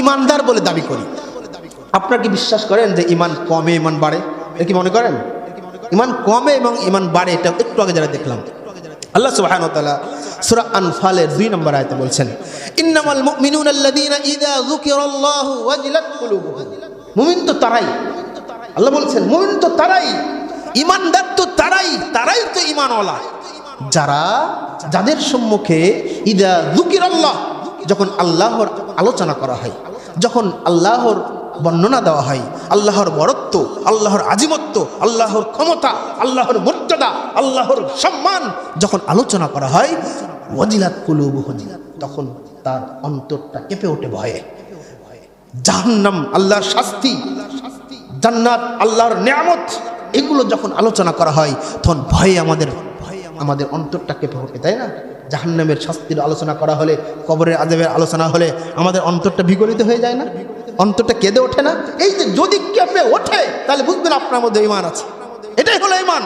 ইমানদার বলে দাবি করি। আপনারা কি বিশ্বাস করেন যে ইমান কমে ইমান বাড়ে? এটা কি মনে করেন? ইমান কমে এবং ইমান বাড়ে, এটা একটু আগে যারা দেখলাম। আল্লাহ সুবহানাহু ওয়া তাআলা সূরা আনফালের 2 নম্বর আয়াতে বলছেন, ইন্নামাল মুমিনুনা আল্লাযীনা ইযা যুকিরাল্লাহু ওয়াজিলাত কুলুবুহুম। মুমিন তো তারাই। আল্লাহ বলছেন, মুমিন তো তারাই, ইমানদার তো তারাই তারাই তো ঈমানওয়ালা। যারা, যাদের সম্মুখে ইদা যুকিরাল্লাহ যখন আল্লাহর আলোচনা করা হয়, যখন আল্লাহর বর্ণনা দেওয়া হয়, আল্লাহর বরত্ব, আল্লাহর আজিমত্ব আল্লাহর ক্ষমতা, আল্লাহর মর্যাদা, আল্লাহর সম্মান যখন আলোচনা করা হয়, ওয়াজিলাত কুলুবুহুম তখন তার অন্তরটা কেঁপে ওঠে ভয়ে। জাহান্নাম, আল্লাহর শাস্তি, জান্নাত, আল্লাহর নিয়ামত, এগুলো যখন আলোচনা করা হয়, তখন ভয়ে আমাদের ভয়ে আমাদের অন্তরটা কেঁপে ওঠে, তাই না? জাহান্নামের শাস্তির আলোচনা করা হলে, কবরের আজাবের আলোচনা হলে আমাদের অন্তরটা বিগলিত হয়ে যায় না? অন্তরটা কেঁদে ওঠে না? এই যে যদি কেঁপে ওঠে, তাহলে বুঝবেন আপনার মধ্যে ইমান আছে। এটাই হলো ইমান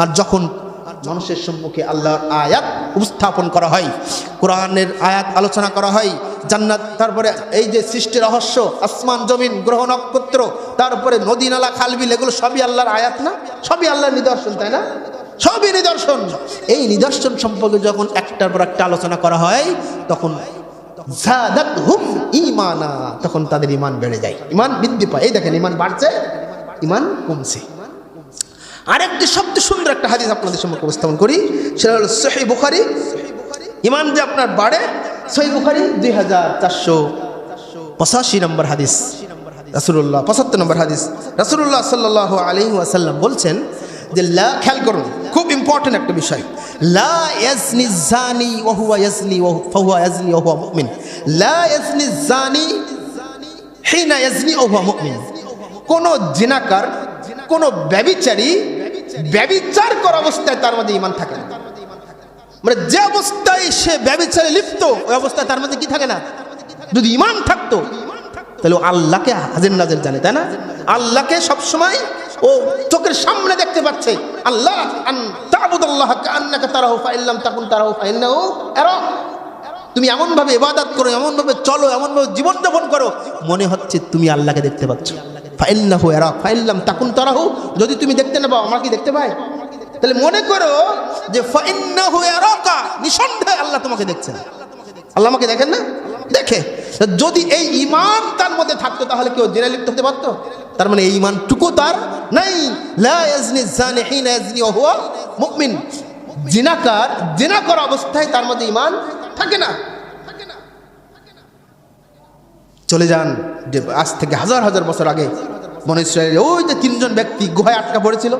আর যখন মানুষের সম্মুখে আল্লাহর আয়াত উপস্থাপন করা হয়, কোরআনের আয়াত আলোচনা করা হয় জান্নাত, তারপরে এই যে সৃষ্টি রহস্য, আসমান, জমিন, গ্রহ, নক্ষত্র, তারপরে নদী, নালা খালবিল এগুলো সবই আল্লাহর আয়াত না? সবই আল্লাহর নিদর্শন, তাই না? সবই নিদর্শন। এই নিদর্শন সম্পর্কে যখন একটার পর একটা আলোচনা করা হয়, তখন ইমানা তখন তাদের ইমান বেড়ে যায়। ইমান বৃদ্ধি পায়। এই দেখেন ইমান বাড়ছে ইমান কমছে। আরেকটি সবচেয়ে সুন্দর একটা হাদিস আপনাদের সম্পর্কে উপস্থাপন করি, সেটা হলো সহি বুখারি। ইমান যে আপনার বাড়ে বুখারি দুই হাজার চারশো পঁচাশি নম্বর হাদিস। পঁচাত্তর নম্বর হাদিস। বলছেন যে, লা, খেয়াল করুন, খুব ইম্পর্টেন্ট একটা বিষয়। লা জানি লা কোন জিনাকার, কোন ব্যবিচারী ব্যবিচার করা অবস্থায় তার মধ্যে ইমান থাকে না। মানে যে অবস্থায় সে ব্যবিচারে লিপ্ত, ওই অবস্থায় তার মধ্যে কি থাকে না? যদি ইমান থাকতো, তাহলে আল্লাহকে হাজির নাজের জানে, তাই না? আল্লাহকে সবসময় ও চোখের সামনে দেখতে পাচ্ছে আল্লাহ তুমি এমনভাবে ইবাদত করো, এমনভাবে চলো, এমনভাবে জীবনযাপন করো, মনে হচ্ছে তুমি আল্লাহকে দেখতে পাচ্ছ। ফাইল্লাহু এরাক ফাইল্লাম তাকুন তারাহু। যদি তুমি দেখতে না পাও আমাকে দেখতে পাই? তাহলে মনে করো যে নিঃসন্দেহে আল্লাহ তোমাকে দেখছেন। আল্লাহ আমাকে দেখেন না? দেখে। যদি এই ইমান তার মধ্যে থাকতো, তাহলে কেউ জেনে লিপ্ত হতে পারতো? তার মানে এই ইমানটুকু তার নাই। জিনাকার জিনা করা অবস্থায় তার মধ্যে ইমান থাকে না। চলে যান, যে আজ থেকে হাজার হাজার বছর আগে মনে ওই যে তিনজন ব্যক্তি গুহায় আটকা পড়েছিল।